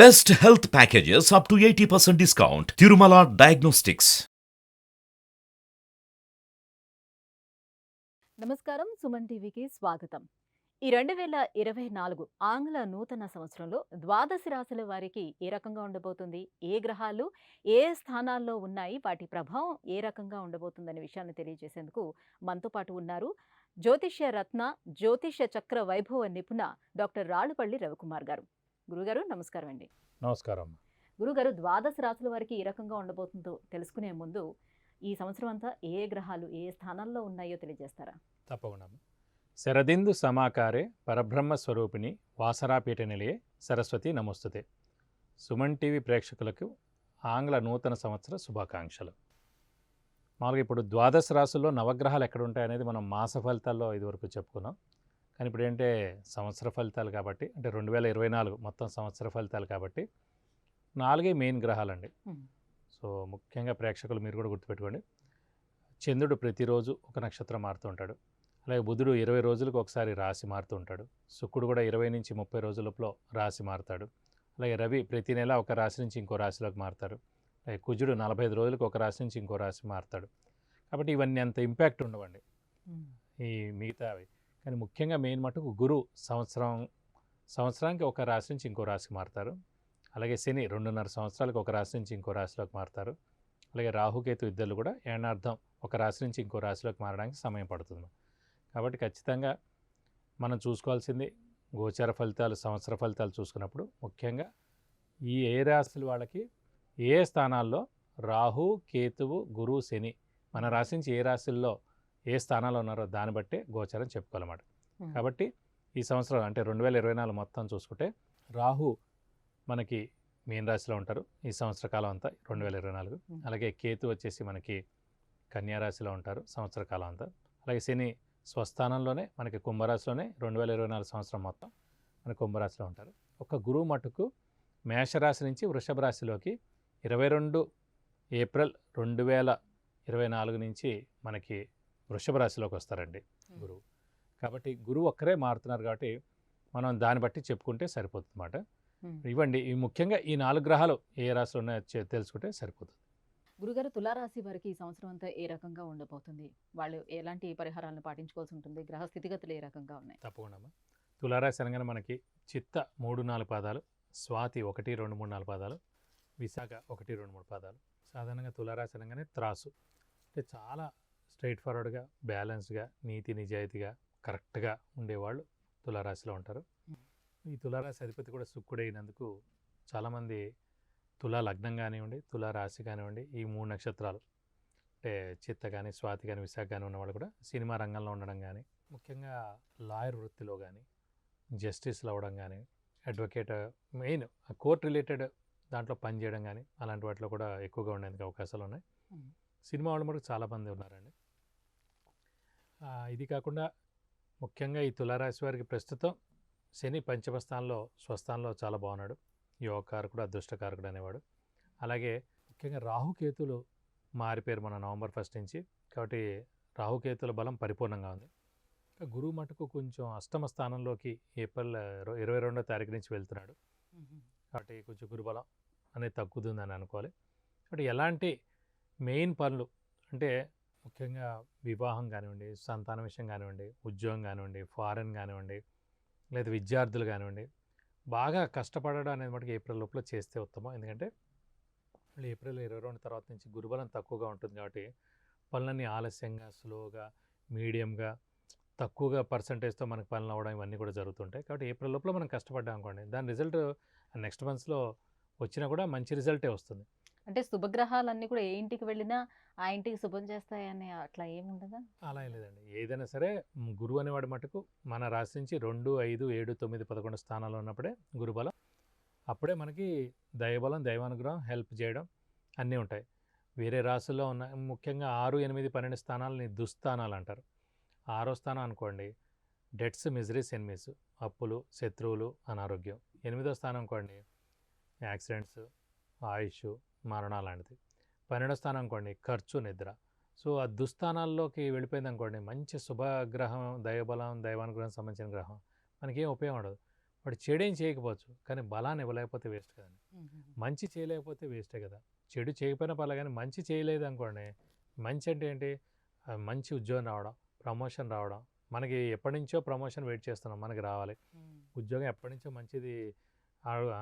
Best health packages up to eighty percent discount Tirumala diagnostics నమస్కారం సుమన్ టీవీకి స్వాగతం. ఈ రెండు వేల ఇరవై నాలుగు ఆంగ్ల నూతన సంవత్సరంలో ద్వాదశ రాశుల వారికి ఏ రకంగా ఉండబోతుంది? ఏ గ్రహాలు ఏ స్థానాల్లో ఉన్నాయి? వాటి ప్రభావం ఏ రకంగా ఉండబోతుందనే విషయాన్ని తెలియజేసేందుకు మనతో పాటు ఉన్నారు జ్యోతిష్య రత్న జ్యోతిష్య చక్ర వైభవ నిపుణ డాక్టర్ రాళ్ళుపల్లి రవికుమార్ గారు. గురుగారు నమస్కారం అండి నమస్కారం. గురుగారు ద్వాదశ రాశుల వారికి ఏ రకంగా ఉండబోతుందో తెలుసుకునే ముందు ఈ సంవత్సరం అంతా ఏ గ్రహాలు ఏ స్థానాల్లో ఉన్నాయో తెలియజేస్తారా? తప్పకుండా. శరదిందు సమాకారే పరబ్రహ్మ స్వరూపిణి వాసరాపీఠ నిలయే సరస్వతి నమస్తుతే. సుమన్ టీవీ ప్రేక్షకులకు ఆంగ్ల నూతన సంవత్సర శుభాకాంక్షలు. మామూలుగా ఇప్పుడు ద్వాదశ రాశుల్లో నవగ్రహాలు ఎక్కడ ఉంటాయనేది మనం మాస ఫలితాల్లో ఇదివరకు చెప్పుకున్నాం. కానీ ఇప్పుడు ఏంటంటే సంవత్సర ఫలితాలు కాబట్టి అంటే రెండు వేల ఇరవై నాలుగు మొత్తం సంవత్సర ఫలితాలు కాబట్టి నాలుగే మెయిన్ గ్రహాలండి. సో ముఖ్యంగా ప్రేక్షకులు మీరు కూడా గుర్తుపెట్టుకోండి. చంద్రుడు ప్రతిరోజు ఒక నక్షత్రం మారుతూ ఉంటాడు. అలాగే బుధుడు ఇరవై రోజులకు ఒకసారి రాశి మారుతూ ఉంటాడు. శుక్రుడు కూడా ఇరవై నుంచి ముప్పై రోజుల లోపల రాశి మారుతాడు. అలాగే రవి ప్రతి నెల ఒక రాశి నుంచి ఇంకో రాశిలోకి మారుతాడు. అలాగే కుజుడు నలభై ఐదు రోజులకు ఒక రాశి నుంచి ఇంకో రాశి మారుతాడు. కాబట్టి ఇవన్నీ అంత ఇంపాక్ట్ ఉండవండి. ఈ మిగతావి కానీ ముఖ్యంగా మెయిన్ మటుకు గురు సంవత్సరం సంవత్సరానికి ఒక రాశి నుంచి ఇంకో రాశికి మారుతారు. అలాగే శని రెండున్నర సంవత్సరాలకు ఒక రాశి నుంచి ఇంకో రాశిలోకి మారుతారు. అలాగే రాహుకేతు ఇద్దరు కూడా ఏనార్థం ఒక రాశి నుంచి ఇంకో రాశిలోకి మారడానికి సమయం పడుతుంది. కాబట్టి ఖచ్చితంగా మనం చూసుకోవాల్సింది గోచర ఫలితాలు సంవత్సర ఫలితాలు చూసుకున్నప్పుడు ముఖ్యంగా ఈ ఏ రాశుల వాళ్ళకి ఏ స్థానాల్లో రాహు కేతువు గురు శని మన రాశి నుంచి ఏ రాశుల్లో ఏ స్థానాల్లో ఉన్నారో దాన్ని బట్టే గోచరం చెప్పుకోవాలన్నమాట. కాబట్టి ఈ సంవత్సరం అంటే రెండు వేల ఇరవై నాలుగు మొత్తం చూసుకుంటే రాహు మనకి మీన రాశిలో ఉంటారు. ఈ సంవత్సర కాలం అంతా రెండు వేల ఇరవై నాలుగు. అలాగే కేతు వచ్చేసి మనకి కన్యా రాశిలో ఉంటారు సంవత్సర కాలం అంతా. అలాగే శని స్వస్థానంలోనే మనకి కుంభరాశిలోనే రెండు వేల ఇరవై నాలుగు సంవత్సరం మొత్తం మన కుంభరాశిలో ఉంటారు. ఒక గురువు మటుకు మేషరాశి నుంచి వృషభ రాశిలోకి ఇరవై రెండు ఏప్రిల్ రెండు వేల ఇరవై నాలుగు నుంచి మనకి వృషభ రాశిలోకి వస్తారండి గురువు. కాబట్టి గురువు ఒక్కరే మారుతున్నారు కాబట్టి మనం దాన్ని బట్టి చెప్పుకుంటే సరిపోతుంది అన్నమాట. ఇవ్వండి ఈ ముఖ్యంగా ఈ నాలుగు గ్రహాలు ఏ రాశిలో ఉన్నాయో తెలుసుకుంటే సరిపోతుంది. గురుగారు తులారాశి వారికి ఈ సంవత్సరం అంతా ఏ రకంగా ఉండబోతుంది? వాళ్ళు ఎలాంటి పరిహారాలను పాటించుకోవాల్సి ఉంటుంది? గ్రహ స్థితిగతులు ఏ రకంగా ఉన్నాయి? తప్పకుండా. తులారాశి అనగానే మనకి చిత్త మూడు నాలుగు పాదాలు స్వాతి ఒకటి రెండు మూడు నాలుగు పాదాలు విశాఖ ఒకటి రెండు మూడు పాదాలు. సాధారణంగా తులారాశి అనగానే త్రాసు. అంటే చాలా స్ట్రైట్ ఫార్వర్డ్గా బ్యాలెన్స్గా నీతి నిజాయితీగా కరెక్ట్గా ఉండేవాళ్ళు తులారాశిలో ఉంటారు. ఈ తులారాశి అధిపతి కూడా శుక్రుడైనందుకు చాలామంది తులా లగ్నం కానివ్వండి తులా రాశి కానివ్వండి ఈ మూడు నక్షత్రాలు అంటే చిత్త కానీ స్వాతి కానీ విశాఖ కానీ ఉన్నవాళ్ళు కూడా సినిమా రంగంలో ఉండడం కానీ ముఖ్యంగా లాయర్ వృత్తిలో కానీ జస్టిస్లు అవ్వడం కానీ అడ్వకేట్ మెయిన్ కోర్ట్ రిలేటెడ్ దాంట్లో పనిచేయడం కానీ అలాంటి వాటిలో కూడా ఎక్కువగా ఉండేందుకు అవకాశాలు ఉన్నాయి. సినిమా వాళ్ళు మటుకు చాలామంది ఉన్నారండి. ఇది కాకుండా ముఖ్యంగా ఈ తులారాశి వారికి ప్రస్తుతం శని పంచమ స్థానంలో స్వస్థానంలో చాలా బాగున్నాడు. యోగకారకుడు అదృష్టకారకుడు అనేవాడు. అలాగే ముఖ్యంగా రాహుకేతులు మారిపోయారు మన నవంబర్ ఫస్ట్ నుంచి. కాబట్టి రాహుకేతుల బలం పరిపూర్ణంగా ఉంది. గురువు మటుకు కొంచెం అష్టమ స్థానంలోకి ఏప్రిల్ ఇరవై- ఇరవై రెండో తారీఖు నుంచి వెళ్తున్నాడు. కాబట్టి కొంచెం గురుబలం అనేది తగ్గుతుందని అనుకోవాలి. కాబట్టి ఎలాంటి మెయిన్ పనులు అంటే ముఖ్యంగా వివాహం కానివ్వండి సంతాన విషయం కానివ్వండి ఉద్యోగం కానివ్వండి ఫారెన్ కానివ్వండి లేదా విద్యార్థులు కానివ్వండి బాగా కష్టపడడం అనేది మటుకు ఏప్రిల్ లోపల చేస్తే ఉత్తమం. ఎందుకంటే మళ్ళీ ఏప్రిల్ ఇరవై రెండు తర్వాత నుంచి గురుబలం తక్కువగా ఉంటుంది కాబట్టి పనులన్నీ ఆలస్యంగా స్లోగా మీడియంగా తక్కువగా పర్సంటేజ్తో మనకు పనులు అవ్వడం ఇవన్నీ కూడా జరుగుతుంటాయి. కాబట్టి ఏప్రిల్ లోపల మనం కష్టపడ్డాం అనుకోండి దాని రిజల్ట్ నెక్స్ట్ మంత్స్లో వచ్చినా కూడా మంచి రిజల్టే వస్తుంది. అంటే శుభగ్రహాలన్నీ కూడా ఏ ఇంటికి వెళ్ళినా ఆ ఇంటికి శుభం చేస్తాయని అట్లా ఏముండదా అలా ఏం లేదండి. ఏదైనా సరే గురువు అనేవాడు మటుకు మన రాశి నుంచి రెండు ఐదు ఏడు తొమ్మిది పదకొండు స్థానాలు ఉన్నప్పుడే గురుబలం అప్పుడే మనకి దైవబలం దైవానుగ్రహం హెల్ప్ చేయడం అన్నీ ఉంటాయి. వేరే రాశుల్లో ఉన్న ముఖ్యంగా ఆరు ఎనిమిది పన్నెండు స్థానాలని దుస్థానాలు అంటారు. ఆరో స్థానం అనుకోండి డెట్స్ మిజరీస్ ఎనిమిస్ అప్పులు శత్రువులు అనారోగ్యం. ఎనిమిదో స్థానం అనుకోండి యాక్సిడెంట్స్ ఆయుష్ మరణాలు లాంటిది పన్నెండో స్థానం అనుకోండి ఖర్చు నిద్ర. సో ఆ దుస్థానాల్లోకి వెళ్ళిపోయింది అనుకోండి మంచి శుభగ్రహం దైవబలం దైవానుగ్రహం సంబంధించిన గ్రహం మనకేం ఉపయోగం ఉండదు. వాడు చెడేం చేయకపోవచ్చు కానీ బలాన్ని ఇవ్వలేకపోతే వేస్ట్ కదండి. మంచి చేయలేకపోతే వేస్టే కదా. చెడు చేయకపోయినా పర్లేదు కానీ మంచి చేయలేదు అనుకోండి మంచి అంటే ఏంటి? మంచి ఉద్యోగం రావడం ప్రమోషన్ రావడం మనకి ఎప్పటి నుంచో ప్రమోషన్ వెయిట్ చేస్తున్నాం మనకి రావాలి. ఉద్యోగం ఎప్పటి నుంచో మంచిది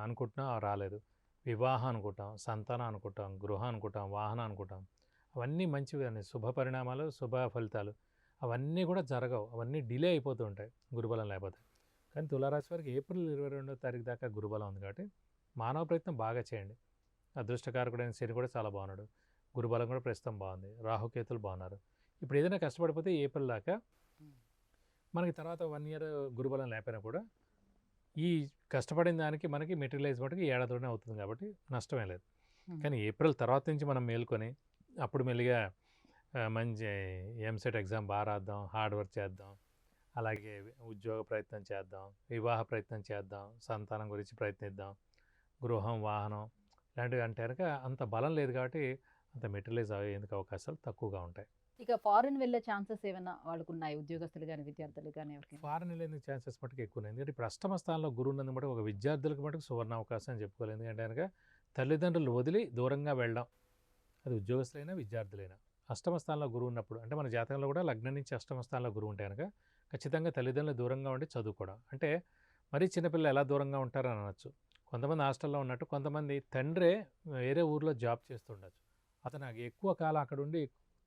అనుకుంటున్నాం రాలేదు. వివాహం అనుకుంటాం సంతానం అనుకుంటాం గృహం అనుకుంటాం వాహనం అనుకుంటాం. అవన్నీ మంచివి అండి శుభ పరిణామాలు శుభ ఫలితాలు అవన్నీ కూడా జరగవు. అవన్నీ డిలే అయిపోతూ ఉంటాయి గురుబలం లేకపోతే. కానీ తులారాశి వారికి ఏప్రిల్ ఇరవై రెండో తారీఖు దాకా గురుబలం ఉంది కాబట్టి మానవ ప్రయత్నం బాగా చేయండి. అదృష్టకారకుడైన శని కూడా చాలా బాగున్నాడు. గురుబలం కూడా ప్రస్తుతం బాగుంది. రాహుకేతులు బాగున్నారు. ఇప్పుడు ఏదైనా కష్టపడిపోతే ఏప్రిల్ దాకా మనకి తర్వాత వన్ ఇయర్ గురుబలం లేకపోయినా కూడా ఈ కష్టపడిన దానికి మనకి మెటీరియలైజ్ మటుకు ఏడాదిలోనే అవుతుంది కాబట్టి నష్టమే లేదు. కానీ ఏప్రిల్ తర్వాత నుంచి మనం మేల్కొని అప్పుడు మెల్లిగా మంచి ఎంసెట్ ఎగ్జామ్ బాగా రాద్దాం హార్డ్ వర్క్ చేద్దాం అలాగే ఉద్యోగ ప్రయత్నం చేద్దాం వివాహ ప్రయత్నం చేద్దాం సంతానం గురించి ప్రయత్నిద్దాం గృహం వాహనం ఇలాంటివి అంటే కనుక అంత బలం లేదు కాబట్టి అంత మెటీరియలైజ్ అయ్యేందుకు అవకాశాలు తక్కువగా ఉంటాయి. ఇక ఫారెన్ వెళ్ళే ఛాన్సెస్ ఏమైనా వాళ్ళకు ఉన్నాయి ఉద్యోగస్తులు కానీ విద్యార్థులు కానీ ఎవరికి ఫారెన్ వెళ్ళేందుకు ఛాన్సెస్ మటుకు ఎక్కువ ఉన్నాయి ఎందుకంటే ఇప్పుడు అష్టమ స్థానంలో గురువు ఉన్నది మటుకు ఒక విద్యార్థులకు మటుకు సువర్ణ అవకాశం అని చెప్పుకోవాలి. ఎందుకంటే కనుక తల్లిదండ్రులు వదిలి దూరంగా వెళ్ళడం అది ఉద్యోగస్తులైనా విద్యార్థులైనా. అష్టమ స్థానంలో గురువు ఉన్నప్పుడు అంటే మన జాతకంలో కూడా లగ్నం నుంచి అష్టమ స్థానంలో గురువు ఉంటే కనుక ఖచ్చితంగా తల్లిదండ్రులు దూరంగా ఉండి చదువుకోవడం. అంటే మరీ చిన్నపిల్లలు ఎలా దూరంగా ఉంటారని అనొచ్చు. కొంతమంది హాస్టల్లో ఉన్నట్టు కొంతమంది తండ్రే వేరే ఊర్లో జాబ్ చేస్తుండొచ్చు. అతను ఎక్కువ కాలం అక్కడ ఉండి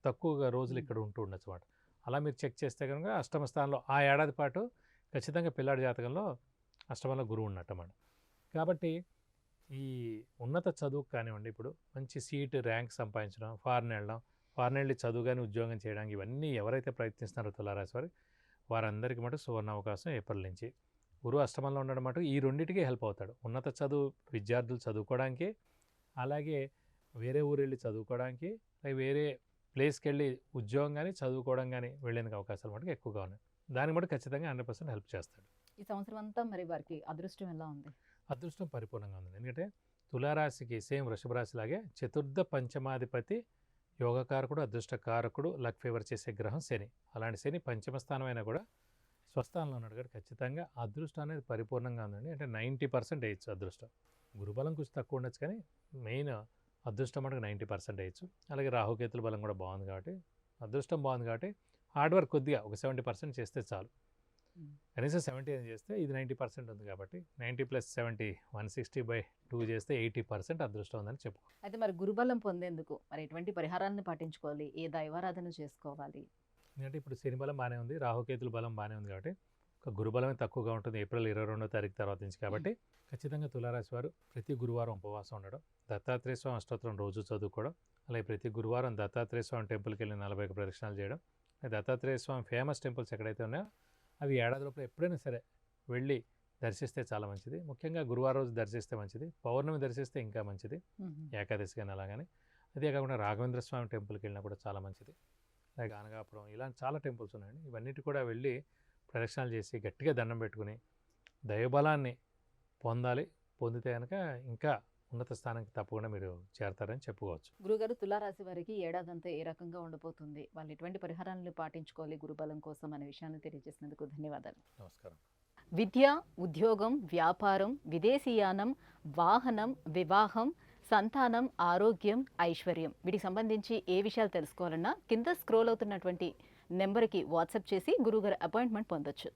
తక్కువగా రోజులు ఇక్కడ ఉంటూ ఉండొచ్చు అన్నమాట. అలా మీరు చెక్ చేస్తే కనుక అష్టమ స్థానంలో ఆ ఏడాది పాటు ఖచ్చితంగా పిల్లాడి జాతకంలో అష్టమంలో గురువు ఉన్నట్టు అన్నమాట కాబట్టి ఈ ఉన్నత చదువు కానివ్వండి ఇప్పుడు మంచి సీట్ ర్యాంక్ సంపాదించడం ఫారెన్ వెళ్ళడం ఫారెన్ వెళ్ళి చదువు కానీ ఉద్యోగం చేయడానికి ఇవన్నీ ఎవరైతే ప్రయత్నిస్తున్నారో తులారాశి వారి వారందరికీ మటు సువర్ణ అవకాశం ఏప్రిల్ నుంచి. గురువు అష్టమంలో ఉండడం మటు ఈ రెండింటికి హెల్ప్ అవుతాడు. ఉన్నత చదువు విద్యార్థులు చదువుకోవడానికి అలాగే వేరే ఊరు వెళ్ళి చదువుకోవడానికి వేరే ప్లేస్కి వెళ్ళి ఉద్యోగం కానీ చదువుకోవడం కానీ వెళ్ళేందుకు అవకాశాలు మటుకు ఎక్కువగా ఉన్నాయి. దానికి మటు ఖచ్చితంగా హండ్రెడ్ పర్సెంట్ హెల్ప్ చేస్తాడు. ఈ సంవత్సరం అంతా మరి వారికి అదృష్టం ఎలా ఉంది? అదృష్టం పరిపూర్ణంగా ఉంది. ఎందుకంటే తులారాశికి సేమ్ వృషభ రాశిలాగే చతుర్థ పంచమాధిపతి యోగకారకుడు అదృష్టకారకుడు లక్ ఫేవర్ చేసే గ్రహం శని. అలాంటి శని పంచమ స్థానం అయినా కూడా స్వస్థానంలో ఉన్నాడు. కాబట్టి ఖచ్చితంగా అదృష్టం అనేది పరిపూర్ణంగా ఉందండి. అంటే నైంటీ పర్సెంట్ వేయచ్చు అదృష్టం. గురుబలం కొంచెం తక్కువ ఉండొచ్చు కానీ మెయిన్ అదృష్టం మనకు నైంటీ పర్సెంట్ వేయచ్చు. అలాగే రాహుకేతుల బలం కూడా బాగుంది కాబట్టి అదృష్టం బాగుంది కాబట్టి హార్డ్ వర్క్ కొద్దిగా ఒక సెవెంటీ పర్సెంట్ చేస్తే చాలు. కనీసం సెవెంటీ అని చేస్తే ఇది నైంటీ పర్సెంట్ ఉంది కాబట్టి ninety plus seventy one sixty by two చేస్తే ఎయిటీ పర్సెంట్ అదృష్టం ఉందని చెప్పు అయితే మరి గురుబలం పొందేందుకు మరి ఎటువంటి పరిహారాలను పాటించుకోవాలి? ఏ దైవారాధన చేసుకోవాలి? ఎందుకంటే ఇప్పుడు శని బలం బాగానే ఉంది రాహుకేతుల బలం బాగానే ఉంది కాబట్టి గురుబలమే తక్కువగా ఉంటుంది ఏప్రిల్ ఇరవై రెండో తారీఖు తర్వాత నుంచి కాబట్టి ఖచ్చితంగా తులారాశి వారు ప్రతి గురువారం ఉపవాసం ఉండడం దత్తాత్రేయ స్వామి అష్టోత్తరం రోజు చదువుకోవడం అలాగే ప్రతి గురువారం దత్తాత్రేయ స్వామి టెంపుల్కి వెళ్ళి నలభై ఒక ప్రదక్షిణాలు చేయడం దత్తాత్రేయ స్వామి ఫేమస్ టెంపుల్స్ ఎక్కడైతే ఉన్నాయో అవి ఏడాది లోపల ఎప్పుడైనా సరే వెళ్ళి దర్శిస్తే చాలా మంచిది. ముఖ్యంగా గురువారం రోజు దర్శిస్తే మంచిది పౌర్ణమి దర్శిస్తే ఇంకా మంచిది ఏకాదశి కానీ అలాగని. అదే కాకుండా రాఘవేంద్ర స్వామి టెంపుల్కి వెళ్ళినా కూడా చాలా మంచిది. అలాగే గానగాపురం ఇలాంటి చాలా టెంపుల్స్ ఉన్నాయండి. ఇవన్నిటి కూడా వెళ్ళి ప్రదక్షిణాలు చేసి గట్టిగా దండం పెట్టుకుని దైవబలాన్ని పొందాలి పొందితే కనుక ఇంకా ఉన్నత స్థానానికి తప్పకుండా మీరు చేరతారని చెప్పుకోవచ్చు. గురుగారు తులారాశి వారికి ఏడాదంతా ఏ రకంగా ఉండబోతుంది వాళ్ళు ఎటువంటి పరిహారాలను పాటించుకోవాలి గురుబలం కోసం అనే విషయాన్ని తెలియజేసినందుకు ధన్యవాదాలు. నమస్కారం. విద్య ఉద్యోగం వ్యాపారం విదేశీయానం వాహనం వివాహం సంతానం ఆరోగ్యం ఐశ్వర్యం వీటికి సంబంధించి ఏ విషయాలు తెలుసుకోవాలన్నా కింద స్క్రోల్ అవుతున్నటువంటి నెంబర్కి వాట్సాప్ చేసి గురుగారు అపాయింట్మెంట్ పొందొచ్చు.